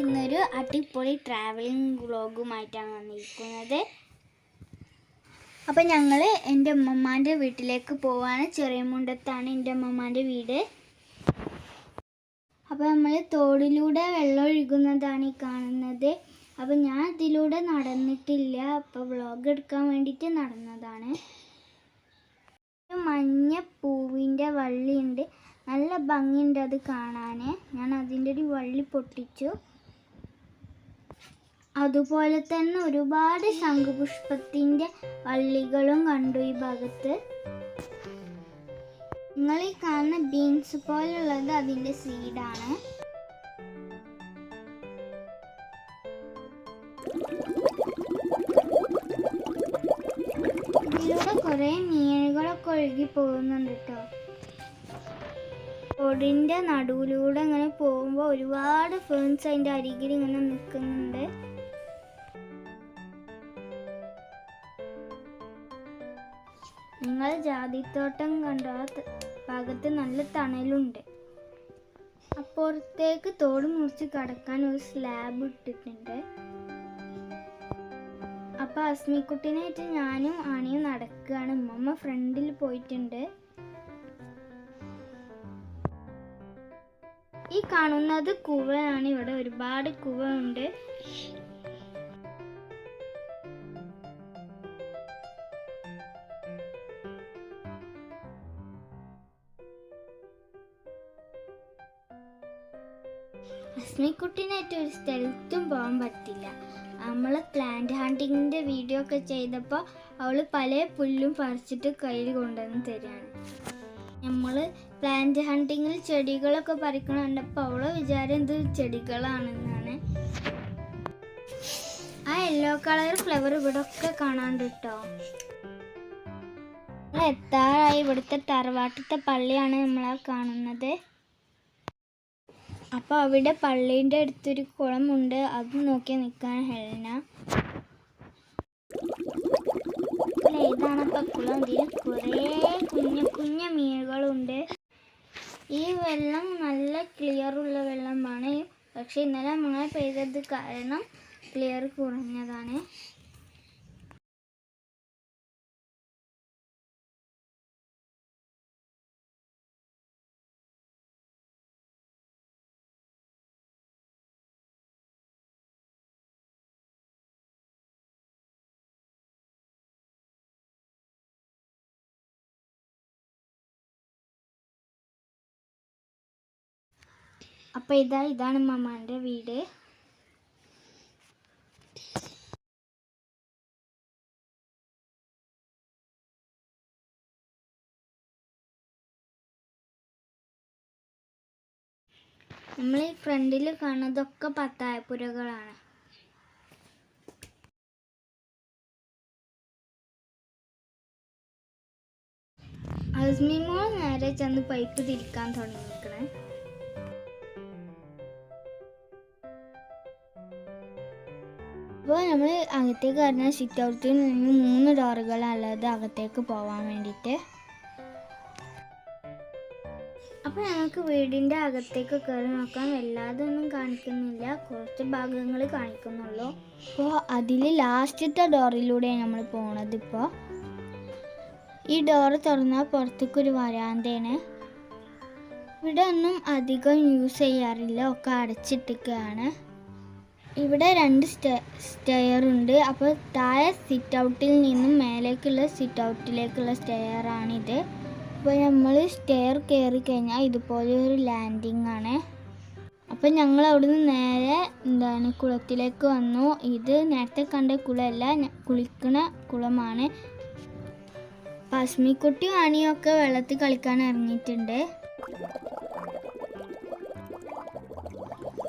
ഇന്നൊരു അടിപൊളി ട്രാവലിംഗ് വ്ളോഗുമായിട്ടാണ് വന്നിരിക്കുന്നത്. അപ്പം ഞങ്ങൾ എന്റെ അമ്മമ്മാന്റെ വീട്ടിലേക്ക് പോവാണ്. ചെറിയമുണ്ടത്താണ് എന്റെ അമ്മമ്മാന്റെ വീട്. അപ്പോൾ നമ്മൾ തോടിലൂടെ വെള്ളം ഒഴുകുന്നതാണ് ഈ കാണുന്നത്. അപ്പം ഞാൻ ഇതിലൂടെ നടന്നിട്ടില്ല. അപ്പോൾ വ്ളോഗ് എടുക്കാൻ വേണ്ടിയിട്ട് നടന്നതാണ്. മഞ്ഞ പൂവിന്റെ വള്ളിയുണ്ട്. നല്ല ഭംഗിയുണ്ട് അത് കാണാൻ ഞാൻ അതിന്റെ ഒരു വള്ളി പൊട്ടിച്ചു. അതുപോലെ തന്നെ ഒരുപാട് ശംഖുപുഷ്പത്തിന്റെ വള്ളികളും കണ്ടു ഈ ഭാഗത്ത്. നിങ്ങൾ ഈ കാണുന്ന ബീൻസ് പോലുള്ളത് അതിന്റെ സീഡാണ് ഇതിലൂടെ കുറേ മീനുകളൊക്കെ ഒഴുകി പോകുന്നുണ്ട് കേട്ടോ. റോഡിന്റെ നടുവിലൂടെ ഇങ്ങനെ പോകുമ്പോൾ ഒരുപാട് ഫേൺസ് അതിന്റെ അരികിൽ ഇങ്ങനെ നിൽക്കുന്നുണ്ട്. നിങ്ങൾ ജാതിത്തോട്ടം കണ്ട? ഭാഗത്ത് നല്ല തണലുണ്ട്. അപ്പുറത്തേക്ക് തോട് മുറിച്ച് കടക്കാൻ ഒരു സ്ലാബ് ഇട്ടിട്ടുണ്ട്. അപ്പൊ അസ്മിക്കുട്ടിനായിട്ട് ഞാനും ആണിയും നടക്കുകയാണ്. ഉമ്മമ്മ ഫ്രണ്ടിൽ പോയിട്ടുണ്ട്. ഈ കാണുന്നത് കുവയാണ്. ഇവിടെ ഒരുപാട് കുവ ഉണ്ട്. അസ്മിക്കുട്ടിനായിട്ട് ഒരു സ്ഥലത്തും പോകാൻ പറ്റില്ല. നമ്മൾ പ്ലാന്റ് ഹണ്ടിങ്ങിന്റെ വീഡിയോ ഒക്കെ ചെയ്തപ്പോൾ അവൾ പല പുല്ലും പറിച്ചിട്ട് കയ്യിൽ കൊണ്ടുവന്ന് തരികയാണ്. നമ്മൾ പ്ലാന്റ് ഹണ്ടിങ്ങിൽ ചെടികളൊക്കെ പറിക്കണ കണ്ടപ്പോൾ അവളെ വിചാരം ഇത് ചെടികളാണെന്നാണ്. ആ യെല്ലോ കളർ ഫ്ലവർ ഇവിടെ ഒക്കെ കാണാണ്ട് കേട്ടോ എത്താറായി. ഇവിടുത്തെ തറവാട്ടത്തെ പള്ളിയാണ് നമ്മളാ കാണുന്നത്. അപ്പോൾ അവിടെ പള്ളീന്റെ അടുത്തൊരു കുളമുണ്ട്. അത് നോക്കി നിൽക്കാൻ ഹെലന. അല്ല, ഇതാണപ്പോൾ കുളം? ഇതിൽ കുറേ കുഞ്ഞു കുഞ്ഞു മീനുകളുണ്ട്. ഈ വെള്ളം നല്ല ക്ലിയർ ഉള്ള വെള്ളമാണ്. പക്ഷെ ഇന്നലെ മഴ പെയ്തത് കാരണം ക്ലിയർ കുറഞ്ഞതാണ്. അപ്പോൾ ഇതാ ഇതാണ് മമ്മാന്റെ വീട്. നമ്മൾ ഈ ഫ്രണ്ടിൽ കാണുന്നതൊക്കെ പത്തായപ്പുരകളാണ്. അസ്മിമോൾ നേരെ ചെന്ന് പൈപ്പ് തിരിക്കാൻ തുടങ്ങിയിരിക്കണേ. അപ്പോൾ നമ്മൾ അകത്തേക്ക് കയറുന്ന സിറ്റ് ഔട്ടിൽ നിന്ന് മൂന്ന് ഡോറുകളാണുള്ളത് അകത്തേക്ക് പോകാൻ വേണ്ടിയിട്ട്. അപ്പോൾ ഞങ്ങൾക്ക് വീടിന്റെ അകത്തേക്ക് കയറി നോക്കാം വല്ലാതെ ഒന്നും കാണിക്കുന്നില്ല. കുറച്ച് ഭാഗങ്ങൾ കാണിക്കുന്നുള്ളൂ. അപ്പോൾ അതിൽ ലാസ്റ്റത്തെ ഡോറിലൂടെയാണ് നമ്മൾ പോണത് ഇപ്പോൾ. ഈ ഡോറ് തുറന്നാൽ പുറത്തേക്ക് ഒരു വരാന്തയാണ്. ഇവിടെ ഒന്നും അധികം യൂസ് ചെയ്യാറില്ല. ഒക്കെ അടച്ചിട്ടിക്കുകയാണ് ഇവിടെ രണ്ട് സ്റ്റെയർ ഉണ്ട്. അപ്പോൾ താഴെ സിറ്റ് ഔട്ടിൽ നിന്നും മേലേക്കുള്ള സിറ്റ് ഔട്ടിലേക്കുള്ള സ്റ്റെയർ അപ്പോൾ നമ്മൾ സ്റ്റെയർ കയറി കഴിഞ്ഞാൽ ഇതുപോലെ ഒരു ലാൻഡിങ് ആണ്. അപ്പോൾ ഞങ്ങൾ അവിടുന്ന് നേരെ എന്താണ് കുളത്തിലേക്ക് വന്നു. ഇത് നേരത്തെ കണ്ട കുളമല്ല കുളിക്കണ കുളമാണ്. പസ്മിക്കുട്ടിയും ആണിയൊക്കെ വെള്ളത്തിൽ കളിക്കാൻ ഇറങ്ങിയിട്ടുണ്ട്.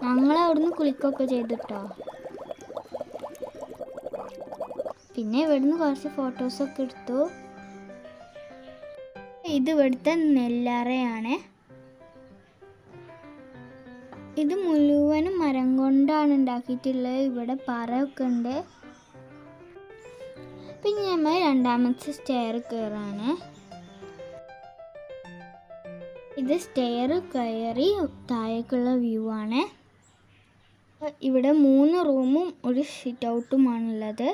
ഞങ്ങൾ അവിടുന്ന് കുളിക്കൊക്കെ ചെയ്തിട്ടോ. പിന്നെ ഇവിടുന്ന് കുറച്ച് ഫോട്ടോസൊക്കെ എടുത്തു. ഇത് ഇവിടുത്തെ നെല്ലറയാണ്. ഇത് മുഴുവനും മരം കൊണ്ടാണ് ഉണ്ടാക്കിയിട്ടുള്ളത്. ഇവിടെ പറയൊക്കെ ഉണ്ട്. പിന്നെ നമ്മൾ രണ്ടാമത്തെ സ്റ്റെയർ കയറാണ് ഇത് സ്റ്റെയർ കയറി താഴേക്കുള്ള വ്യൂ ആണ്. ഇവിടെ മൂന്ന് റൂമും ഒരു സിറ്റ് ഔട്ടുമാണുള്ളത്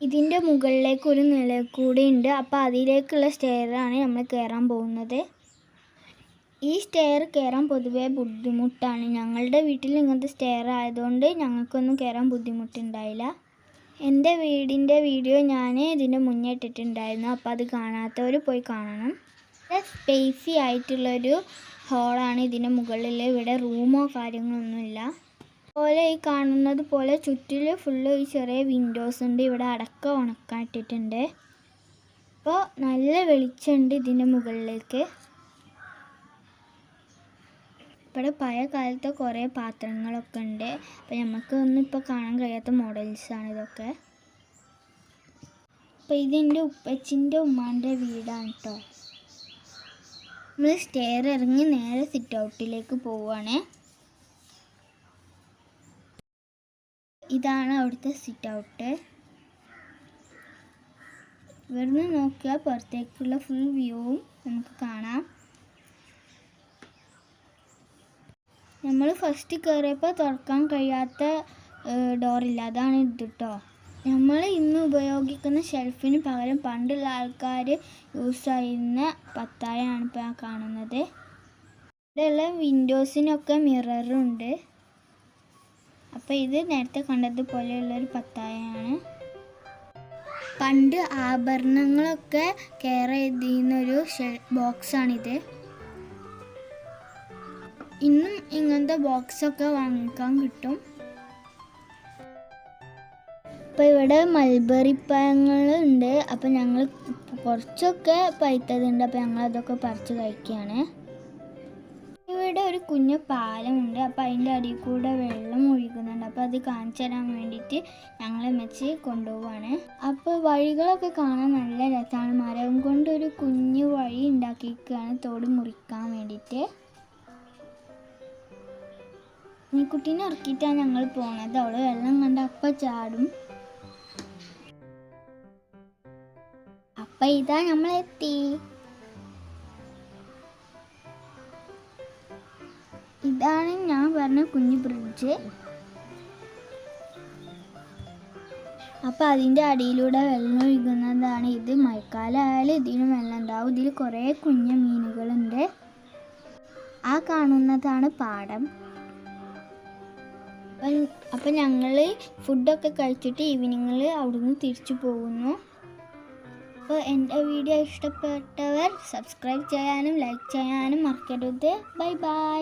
ഇതിന്റെ മുകളിലേക്ക് ഒരു നിലക്കൂടി ഉണ്ട്. അപ്പോൾ അതിലേക്കുള്ള സ്റ്റെയറാണ് നമ്മൾ കയറാൻ പോകുന്നത്. ഈ സ്റ്റെയർ കയറാൻ പൊതുവേ ബുദ്ധിമുട്ടാണ്. ഞങ്ങളുടെ വീട്ടിൽ ഇങ്ങനത്തെ സ്റ്റെയർ ആയതുകൊണ്ട് ഞങ്ങൾക്കൊന്നും കയറാൻ ബുദ്ധിമുട്ടുണ്ടായില്ല. എന്റെ വീടിന്റെ വീഡിയോ ഞാൻ ഇതിന്റെ മുന്നേ ഇട്ടിട്ടുണ്ടായിരുന്നു. അപ്പോൾ അത് കാണാത്തവർ പോയി കാണണം. സ്പേസി ആയിട്ടുള്ളൊരു ഹോളാണ് ഇതിന്റെ മുകളിൽ ഇവിടെ റൂമോ കാര്യങ്ങളൊന്നുമില്ല. പോലെ ഈ കാണുന്നത് പോലെ ചുറ്റിൽ ഫുള്ള് ഈ ചെറിയ വിൻഡോസ് ഉണ്ട്. ഇവിടെ അടക്ക ഉണക്കാൻ ഇട്ടിട്ടുണ്ട്. അപ്പോൾ നല്ല വെളിച്ചമുണ്ട് ഇതിന്റെ മുകളിലേക്ക്. ഇവിടെ പഴയ കാലത്തെ കുറേ പാത്രങ്ങളൊക്കെ ഉണ്ട്. അപ്പോൾ നമുക്ക് ഒന്നും ഇപ്പോൾ കാണാൻ കഴിയാത്ത മോഡൽസാണ് ഇതൊക്കെ. അപ്പോൾ ഇതിന്റെ ഉപ്പച്ചിന്റെ ഉമ്മാന്റെ വീടാണ് കേട്ടോ നമ്മൾ സ്റ്റെയർ ഇറങ്ങി നേരെ സിറ്റ് ഔട്ടിലേക്ക് പോവുകയാണ് ഇതാണ് അവിടുത്തെ സിറ്റ് ഔട്ട് ഇവിടുന്ന് നോക്കിയാൽ പുറത്തേക്കുള്ള ഫുൾ വ്യൂവും നമുക്ക് കാണാം. നമ്മൾ ഫസ്റ്റ് കയറിയപ്പോൾ തുറക്കാൻ കഴിയാത്ത ഡോറില്ല അതാണ് ഇത് കേട്ടോ നമ്മൾ ഇന്ന് ഉപയോഗിക്കുന്ന ഷെൽഫിന് പകരം പണ്ടുള്ള ആൾക്കാർ യൂസ് ചെയ്യുന്ന പത്തായാണ് ഇപ്പോൾ കാണുന്നത്. ഇവിടെയുള്ള വിൻഡോസിനൊക്കെ മിററുണ്ട് അപ്പോൾ ഇത് നേരത്തെ കണ്ടതുപോലെയുള്ളൊരു പത്തായാണ്. പണ്ട് ആഭരണങ്ങളൊക്കെ കെയർ ചെയ്തിരുന്നൊരു ബോക്സാണിത്. ഇന്നും ഇങ്ങനത്തെ ബോക്സൊക്കെ വാങ്ങിക്കാൻ കിട്ടും. അപ്പോൾ ഇവിടെ മൽബറി പഴങ്ങളുണ്ട് അപ്പോൾ ഞങ്ങൾ കുറച്ചൊക്കെ പൈത്തതുണ്ട് അപ്പോൾ ഞങ്ങൾ അതൊക്കെ പറിച്ച് കഴിക്കുകയാണ് ഇവിടെ ഒരു കുഞ്ഞു പാലമുണ്ട്. അപ്പോൾ അതിന്റെ അടിയിൽ കൂടെ വെള്ളം ഒഴിക്കുന്നുണ്ട് അപ്പോൾ അത് കാണിച്ചു തരാൻ വേണ്ടിയിട്ട് ഞങ്ങളെ മെച്ച് കൊണ്ടുപോവാണ്. അപ്പോൾ വഴികളൊക്കെ കാണാൻ നല്ല രസമാണ്. മരം കൊണ്ട് ഒരു കുഞ്ഞു വഴി ഉണ്ടാക്കിയിരിക്കുകയാണ്. തോട് മുറിക്കാൻ വേണ്ടിയിട്ട്. കുട്ടീനെ ഇറക്കിയിട്ടാണ് ഞങ്ങൾ പോണത്. അവൾ വെള്ളം കണ്ട അപ്പ ചാടും. അപ്പൊ ഇതാ നമ്മൾ ഇതാണ് ഞാൻ പറഞ്ഞ കുഞ്ഞു ബ്രിഡ്ജ് അപ്പൊ അതിന്റെ അടിയിലൂടെ വെള്ളം ഒഴുകുന്നതാണ് ഇത്. മഴക്കാലമായാലും ഇതിന് വെള്ളം ഉണ്ടാവും. ഇതിൽ കുറേ കുഞ്ഞു മീനുകളുണ്ട്. ആ കാണുന്നതാണ് പാടം. അപ്പം ഞങ്ങൾ ഫുഡൊക്കെ കഴിച്ചിട്ട് ഈവനിങ്ങിൽ അവിടുന്ന് തിരിച്ചു പോകുന്നു. അപ്പോൾ എന്റെ വീഡിയോ ഇഷ്ടപ്പെട്ടവർ സബ്സ്ക്രൈബ് ചെയ്യാനും ലൈക്ക് ചെയ്യാനും മറക്കരുത്. Bye bye